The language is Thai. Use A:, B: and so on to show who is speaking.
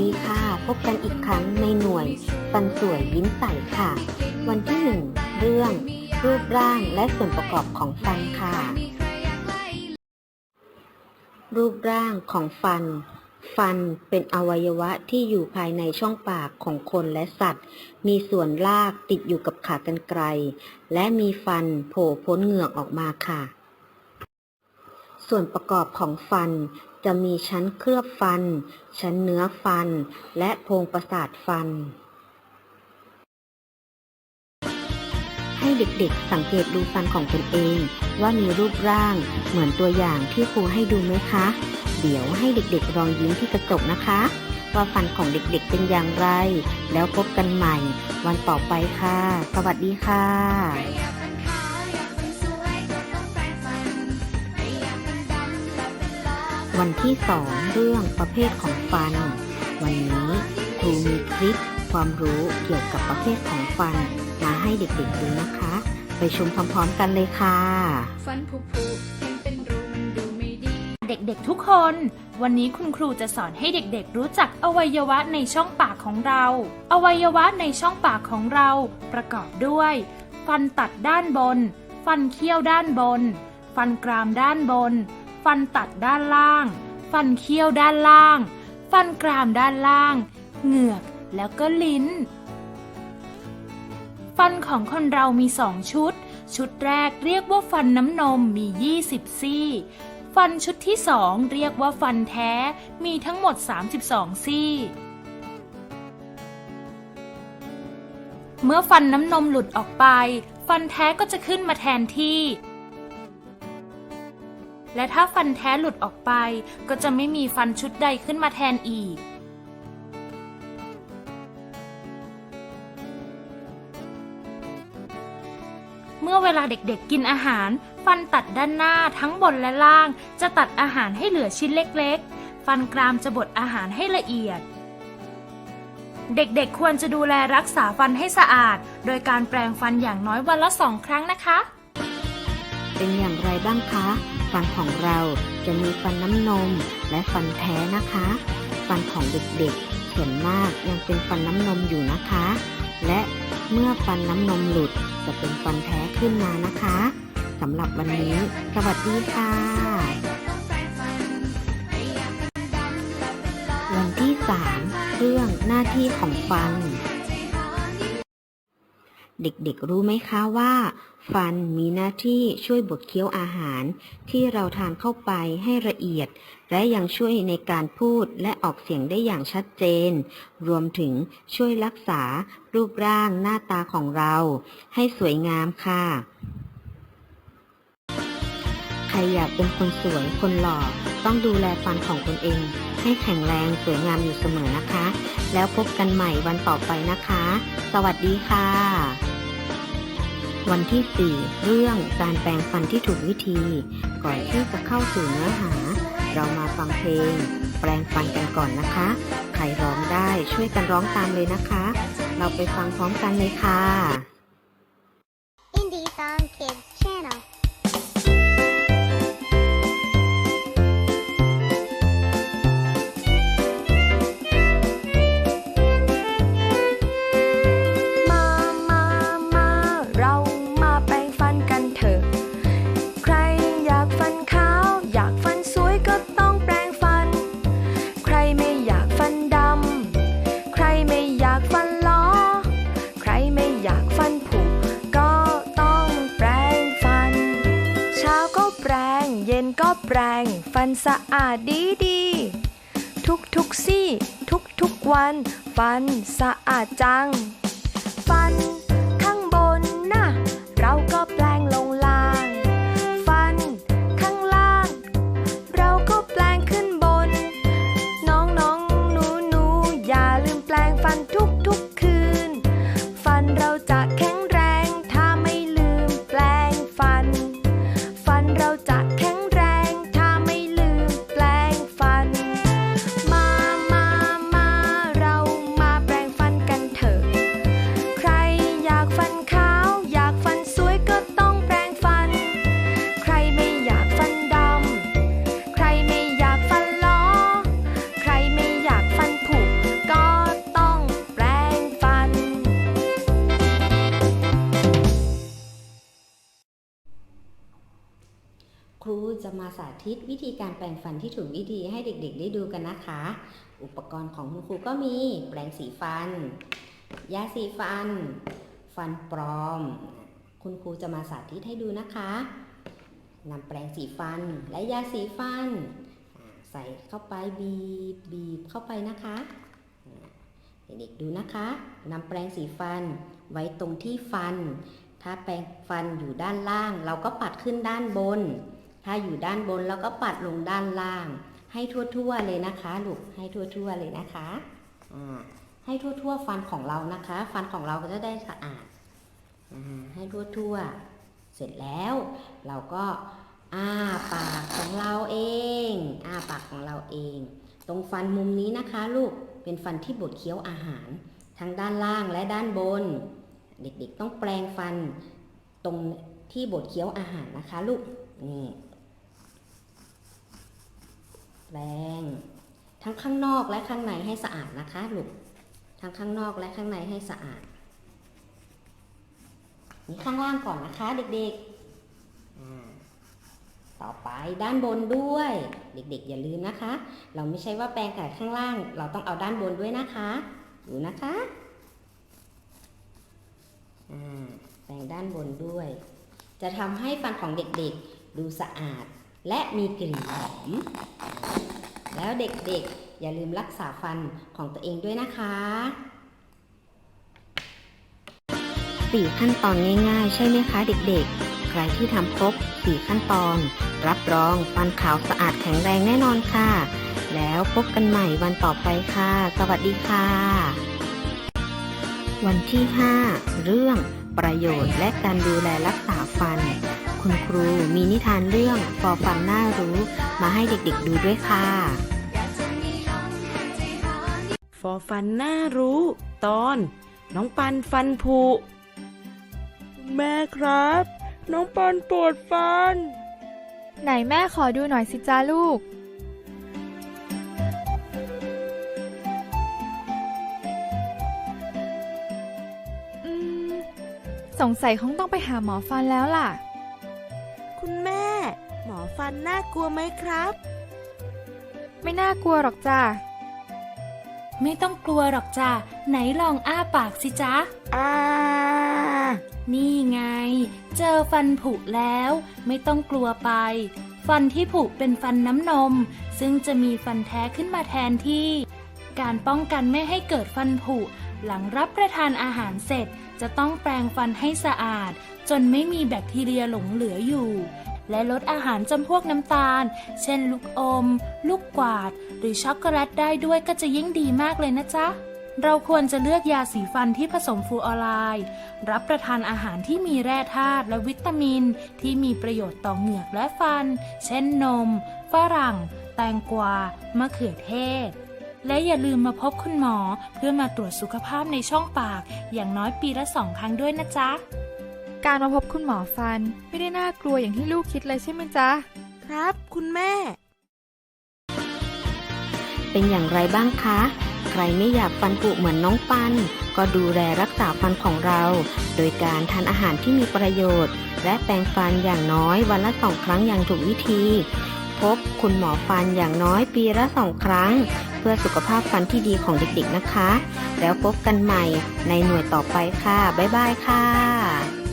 A: ดี
B: ค่ะ พบกันอีกครั้งในหน่วยฟันสวยยิ้มใสค่ะ วันที่หนึ่งเรื่อง รูปร่างและส่วนประกอบของฟันค่ะ รูปร่างของฟัน ฟันเป็นอวัยวะที่อยู่ภายในช่องปากของคนและสัตว์ มีส่วนลากติดอยู่กับขากรรไกร และมีฟันโผล่พ้นเหงือกออกมาค่ะ ส่วนประกอบของฟัน จะมีชั้นเคลือบฟัน ชั้นเนื้อฟัน และโพรงประสาทฟัน ให้เด็กๆสังเกตดูฟันของตนเอง ว่ามีรูปร่างเหมือนตัวอย่างที่ครูให้ดูไหมคะ เดี๋ยวให้เด็กๆลองยิ้มที่กระจกนะคะ ว่าฟันของเด็กๆเป็นอย่างไร แล้วพบกันใหม่ วันต่อไปค่ะ สวัสดีค่ะ
A: วัน
B: ที่ 2 เรื่องประเภทของฟัน วันนี้ครูมีคลิปความรู้เกี่ยวกับประเภทของฟัน มาให้เด็กๆดูนะคะ ไปชมพร้อมๆกันเลยค่ะ
A: ฟันผุผุเห็นเป็นรูมันดูไม่ดี
C: เด็กๆทุกคน วันนี้คุณครูจะสอนให้เด็กๆ รู้จักอวัยวะในช่องปากของเรา อวัยวะในช่องปากของเราประกอบด้วย ฟันตัดด้านบน ฟันเคี้ยวด้านบน ฟันกรามด้านบน ฟันตัดด้านล่าง ฟันเคี้ยวด้านล่าง ฟันกรามด้านล่าง เหงือกแล้วก็ลิ้น ฟันของคนเรามีสองชุด ชุดแรกเรียกว่าฟันน้ำนมมี 20 ซี่ ฟันชุดที่สองเรียกว่าฟันแท้มีทั้งหมด 32 ซี่เมื่อฟันน้ำนมหลุดออกไป ฟันแท้ก็จะขึ้นมาแทนที่ และถ้าฟันแท้หลุดออกไป ก็จะไม่มีฟันชุดใดขึ้นมาแทนอีก เมื่อเวลาเด็กๆกินอาหาร ฟันตัดด้านหน้าทั้งบนและล่าง จะตัดอาหารให้เหลือชิ้นเล็กๆ ฟันกรามจะบดอาหารให้ละเอียดเด็กๆ ควรจะดูแลรักษาฟันให้สะอาด โดยการแปรงฟันอย่างน้อยวันละสองครั้งนะคะ
B: เป็นอย่างไรบ้างคะ ฟันของเราจะมีฟันน้ำนมและฟันแท้นะคะ ฟันของเด็กๆส่วนมากยังเป็นฟันน้ำนมอยู่นะคะ และเมื่อฟันน้ำนมหลุดจะเป็นฟันแท้ขึ้นมานะคะสำหรับวันนี้ สวัสดีค่ะ วันที่ 3 เรื่องหน้าที่ของฟัน เด็กๆ รู้ไหมคะว่า ฟันมีหน้าที่ช่วยบดเคี้ยวอาหาร ที่เราทานเข้าไปให้ละเอียด และยังช่วยในการพูดและออกเสียงได้อย่างชัดเจน รวมถึงช่วยรักษารูปร่างหน้าตาของเรา ให้สวยงามค่ะ ใครอยากเป็นคนสวยคนหล่อต้องดูแลฟันของตนเอง ให้แข็งแรงสวยงามอยู่เสมอนะคะ แล้วพบกันใหม่วันต่อไปนะคะ สวัสดีค่ะ วันที่ 4 เรื่องการแปลงฟันที่ถูกวิธี ก่อนที่จะเข้าสู่เนื้อหา เรามาฟังเพลง แปลงฟันกันก่อนนะคะ ใครร้องได้ช่วยกันร้องตามเลยนะคะ เราไปฟังพร้อมกันเลยค่ะ
D: Indie Song Kids
E: อบแปรง ฟันสะอาดดีดี ทุกทุกซี่ ทุกทุกวัน ฟันสะอาดจัง ครูจะมา
B: สาธิตวิธีการแปรงฟันที่ถูกวิธีให้เด็กๆ ได้ดูกันนะคะ อุปกรณ์ของคุณครูก็มีแปรงสีฟัน ยาสีฟัน ฟันปลอม คุณครูจะมาสาธิตให้ดูนะคะนำแปรงสีฟันและยาสีฟัน ใส่เข้าไปบีบบีบเข้าไปนะคะเด็กๆดูนะคะนำแปรงสีฟันไว้ตรงที่ฟัน ถ้าแปรงฟันอยู่ด้านล่าง เราก็ปัดขึ้นด้านบน ถ้าอยู่ด้านบนเราก็ปัดลงด้านล่าง ให้ทั่วๆเลยนะคะลูกให้ทั่วๆเลยนะคะอ่าให้ทั่วๆฟันของเรานะคะ ฟันของเราก็จะได้สะอาดอ่าให้ทั่วๆเสร็จแล้ว เราก็อ้าปากของเราเองอ้าปากของเราเอง ตรงฟันมุมนี้นะคะ ลูกเป็นฟันที่บดเคี้ยวอาหาร ทั้งด้านล่างและด้านบน เด็กๆต้องแปรงฟันตรงที่บดเคี้ยวอาหารนะคะ ลูกนี่ แปรงทั้งข้างนอกและข้างในให้สะอาดนะคะลูกทั้งข้างนอกและข้างในให้สะอาด นี่ข้างล่างก่อนนะคะเด็กๆอ่าต่อไปด้านบนด้วย เด็กๆ อย่าลืมนะคะ เราไม่ใช่ว่าแปรงแต่ข้างล่าง เราต้องเอาด้านบนด้วยนะคะดูนะคะอ่าแปรงด้านบนด้วย จะทำให้ฟันของเด็กๆ ดูสะอาด และมีกลิ่นหอม แล้วเด็กๆ อย่าลืมรักษาฟันของตัวเองด้วยนะคะสี่ขั้นตอนง่ายๆ ใช่ไหมคะเด็กๆ ใครที่ทำครบสี่ขั้นตอน รับรองฟันขาวสะอาดแข็งแรงแน่นอนค่ะ แล้วพบกันใหม่วันต่อไปค่ะ สวัสดีค่ะ วันที่ 5 เรื่องประโยชน์และการดูแลรักษาฟัน คุณครูมีนิทานเรื่องฟอฟันน่ารู้มาให้เด็กๆดูด้วยค่ะ
A: อยากจะมีลมหายใจหาย
F: ฟอฟันน่ารู้ ตอน น้องปันฟันผุแม่ครับ น้องปันปวดฟัน
G: ไหนแม่ขอดูหน่อยสิจ้าลูก อืม สงสัยคงต้องไปหาหมอฟันแล้วล่ะ
F: คุณแม่หมอ ฟันน่ากลัวไหมครับ
G: ไม่น่ากลัวหรอกจ้า
C: ไม่ต้องกลัวหรอกจ้ะไหนลองอ้าปากสิจ๊ะ
F: อ่า
C: นี่ไง เจอฟันผุแล้ว ไม่ต้องกลัวไป ฟันที่ผุเป็นฟันน้ำนม ซึ่งจะมีฟันแท้ขึ้นมาแทนที่ การป้องกันไม่ให้เกิดฟันผุ หลังรับประทานอาหารเสร็จ จะต้องแปรงฟันให้สะอาด จนไม่มีแบคทีเรียหลงเหลืออยู่ และลดอาหารจำพวกน้ำตาล เช่นลูกอม ลูกกวาด หรือช็อกโกแลตได้ด้วยก็จะยิ่งดีมากเลยนะจ๊ะเราควรจะเลือกยาสีฟันที่ผสมฟูออไรด์รับประทานอาหารที่มีแร่ธาตุและวิตามิน ที่มีประโยชน์ต่อเหงือกและฟัน เช่นนม ฝรั่ง แตงกวา มะเขือเทศ และอย่าลืมมาพบคุณหมอเพื่อมาตรวจสุขภาพในช่องปาก อย่างน้อยปีละสองครั้งด้วยนะจ๊ะ
G: การมาพบคุณหมอฟันไม่ได้น่ากลัวอย่างที่ลูกคิดเลยใช่ไหมจ๊ะ
F: ครับ คุณแม่
B: เป็นอย่างไรบ้างคะ ใครไม่อยากฟันผุเหมือนน้องปัน ก็ดูแลรักษาฟันของเรา โดยการทานอาหารที่มีประโยชน์ และแปรงฟันอย่างน้อยวันละสองครั้งอย่างถูกวิธี พบคุณหมอฟันอย่างน้อยปีละสองครั้ง เพื่อสุขภาพฟันที่ดีของเด็กๆนะคะ แล้วพบกันใหม่ในหน่วยต่อไปค่ะ บ๊ายบายค่ะ